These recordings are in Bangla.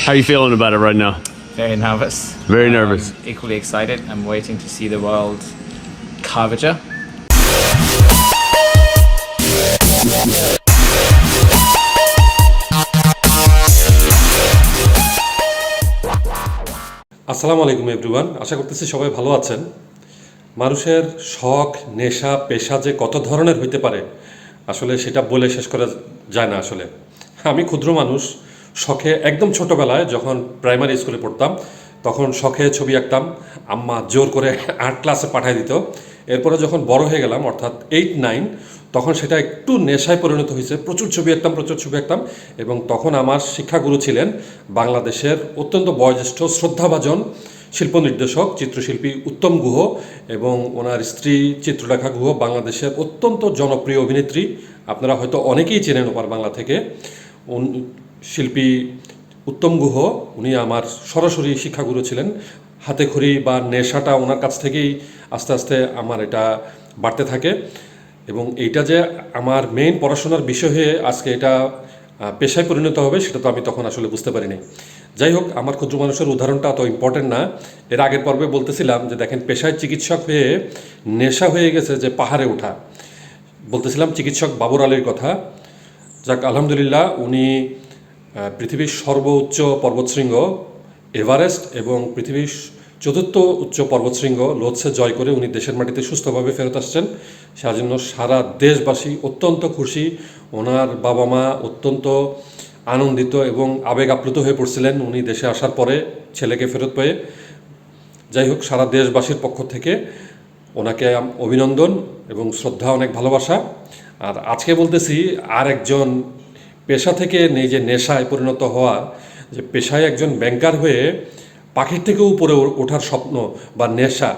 How are you feeling about it right now? Very nervous. Very nervous. Equally excited. I'm waiting to see the world curvature. আসসালামু আলাইকুম এভরিওয়ান আশা করতেছি সবাই ভালো আছেন মানুষের শখ নেশা পেশা যে কত ধরনের হইতে পারে আসলে সেটা বলে শেষ করা যায় না আসলে আমি ক্ষুদ্র মানুষ শখে, একদম ছোটোবেলায় যখন প্রাইমারি স্কুলে পড়তাম, তখন শখে ছবি আঁকতাম, আম্মা জোর করে আর্ট ক্লাসে পাঠিয়ে দিত। এরপরে যখন বড় হয়ে গেলাম, অর্থাৎ এইট নাইন তখন সেটা একটু নেশায় পরিণত হয়েছে। প্রচুর ছবি আঁকতাম, প্রচুর ছবি আঁকতাম। এবং তখন আমার শিক্ষাগুরু ছিলেন বাংলাদেশের অত্যন্ত বয়োজ্যেষ্ঠ শ্রদ্ধাভাজন শিল্প নির্দেশক চিত্রশিল্পী উত্তম গুহ এবং ওনার স্ত্রী চিত্রলেখা গুহ, বাংলাদেশের অত্যন্ত জনপ্রিয় অভিনেত্রী। আপনারা হয়তো অনেকেই চেনেন ওপার বাংলা থেকে। শিল্পী উত্তম গুহ, উনি আমার সরাসরি শিক্ষাগুরু ছিলেন। হাতে খড়ি বা নেশাটা ওনার কাছ থেকেই আস্তে আস্তে আমার এটা বাড়তে থাকে। এবং এইটা যে আমার মেইন পড়াশোনার বিষয় হয়ে আজকে এটা পেশায় পরিণত হবে, সেটা তো আমি তখন আসলে বুঝতে পারিনি। যাই হোক, আমার ক্ষুদ্র মানুষের উদাহরণটা অত ইম্পর্টেন্ট না। এর আগের পর্বে বলতেছিলাম যে, দেখেন, পেশায় চিকিৎসক হয়ে নেশা হয়ে গেছে যে, পাহাড়ে ওঠা। বলতেছিলাম চিকিৎসক বাবর আলীর কথা। যাক, আলহামদুলিল্লাহ, উনি পৃথিবীর সর্বোচ্চ পর্বতশৃঙ্গ এভারেস্ট এবং পৃথিবীর চতুর্থ উচ্চ পর্বতশৃঙ্গ লোৎসে জয় করে উনি দেশের মাটিতে সুস্থভাবে ফেরত আসছেন। সেজন্য সারা দেশবাসী অত্যন্ত খুশি। ওনার বাবা মা অত্যন্ত আনন্দিত এবং আবেগ আপ্লুত হয়ে পড়ছিলেন উনি দেশে আসার পরে ছেলেকে ফেরত পেয়ে। যাই হোক, সারা দেশবাসীর পক্ষ থেকে ওনাকে অভিনন্দন এবং শ্রদ্ধা, অনেক ভালোবাসা। আর আজকে বলতেছি আর একজন পেশা থেকে নিজে নেশায় পরিণত হওয়া, যে পেশায় একজন ব্যাংকার হয়ে পাখির থেকেও উপরে ওঠার স্বপ্ন বা নেশা,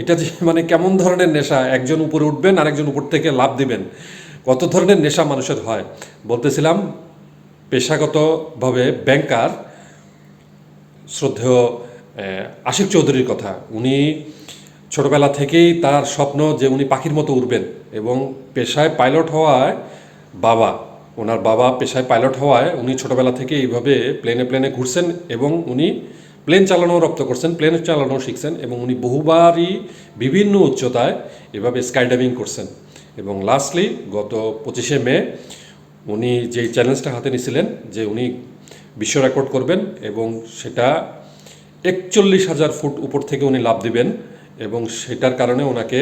এটা যে মানে কেমন ধরনের নেশা? একজন উপরে উঠবেন আর একজন উপর থেকে লাভ দিবেন। কত ধরনের নেশা মানুষের হয়? বলতেছিলাম, পেশাগতভাবে ব্যাংকার শ্রদ্ধেয় আশিক চৌধুরীর কথা। উনি ছোটবেলা থেকেই তার স্বপ্ন যে উনি পাখির মতো উঠবেন এবং পেশায় পাইলট হওয়ায় বাবা। ওনার বাবা পেশায় পাইলট হওয়ায় উনি ছোটবেলা থেকে এইভাবে প্লেনে প্লেনে ঘুরছেন এবং উনি প্লেন চালানো রপ্ত করছেন, প্লেন চালানো শিখছেন এবং উনি বহুবারই বিভিন্ন উচ্চতায় এভাবে স্কাই ডাইভিং করছেন। এবং লাস্টলি গত পঁচিশে মে উনি যে চ্যালেঞ্জটা হাতে নিয়েছিলেন যে উনি বিশ্ব রেকর্ড করবেন এবং সেটা একচল্লিশ হাজার ফুট উপর থেকে উনি লাভ দিবেন এবং সেটার কারণে ওনাকে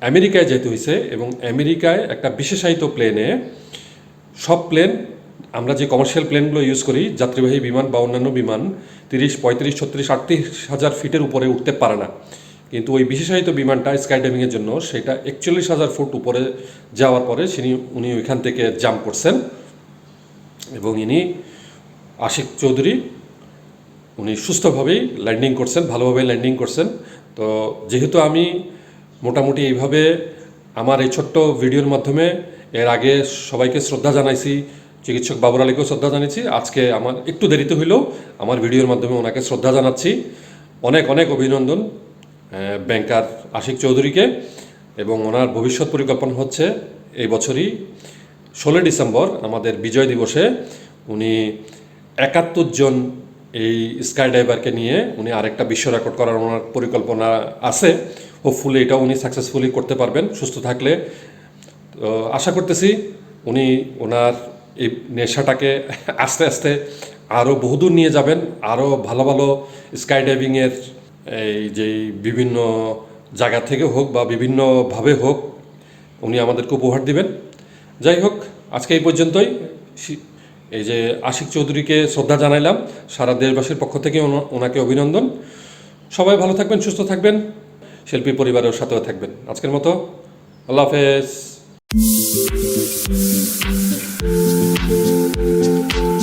আমেরিকায় যেতে হয়েছে এবং আমেরিকায় একটা বিশেষায়িত প্লেনে সব প্লেন, আমরা যে কমার্শিয়াল প্লেনগুলো ইউজ করি, যাত্রীবাহী বিমান বা অন্যান্য বিমান, তিরিশ, পঁয়ত্রিশ, ছত্রিশ, আটত্রিশ হাজার ফিটের উপরে উঠতে পারে না। কিন্তু ওই বিশেষায়িত বিমানটা স্কাই ডাইভিংয়ের জন্য সেটা একচল্লিশ হাজার ফুট উপরে যাওয়ার পরে তিনি উনি ওইখান থেকে জাম্প করছেন। এবং ইনি আশিক চৌধুরী, উনি সুস্থভাবেই ল্যান্ডিং করছেন ভালোভাবে ল্যান্ডিং করছেন। তো যেহেতু আমি মোটামুটি এইভাবে আমার এই ছোট্ট ভিডিওর মাধ্যমে এর আগে সবাইকে শ্রদ্ধা জানাইছি, চিকিৎসক বাবুর আলীকেও শ্রদ্ধা জানিয়েছি আজকে আমার একটু দেরিতে হইলেও আমার ভিডিওর মাধ্যমে ওনাকে শ্রদ্ধা জানাচ্ছি। অনেক অনেক অভিনন্দন ব্যাংকার আশিক চৌধুরীকে এবং ওনার ভবিষ্যৎ পরিকল্পনা হচ্ছে এই বছরই ষোলোই ডিসেম্বর আমাদের বিজয় দিবসে উনি একাত্তর জন এই স্কাই ডাইভারকে নিয়ে উনি আরেকটা বিশ্ব রেকর্ড করার ওনার পরিকল্পনা আছে। হোপফুলি এটা উনি সাকসেসফুলি করতে পারবেন। সুস্থ থাকলে তো আশা করতেছি উনি ওনার এই নেশাটাকে আস্তে আস্তে আরও বহুদূর নিয়ে যাবেন আরও ভালো ভালো স্কাই ডাইভিংয়ের এই যে বিভিন্ন জায়গা থেকে হোক বা বিভিন্নভাবে হোক উনি আমাদেরকে উপহার দিবেন। যাই হোক, আজকে এই পর্যন্তই। এই যে আশিক চৌধুরীকে শ্রদ্ধা জানাইলাম, সারা দেশবাসীর পক্ষ থেকে ওনাকে অভিনন্দন। সবাই ভালো থাকবেন, সুস্থ থাকবেন, শিল্পী পরিবারের সাথেও থাকবেন। আজকের মতো, আল্লাহ হাফেজ। Thank you.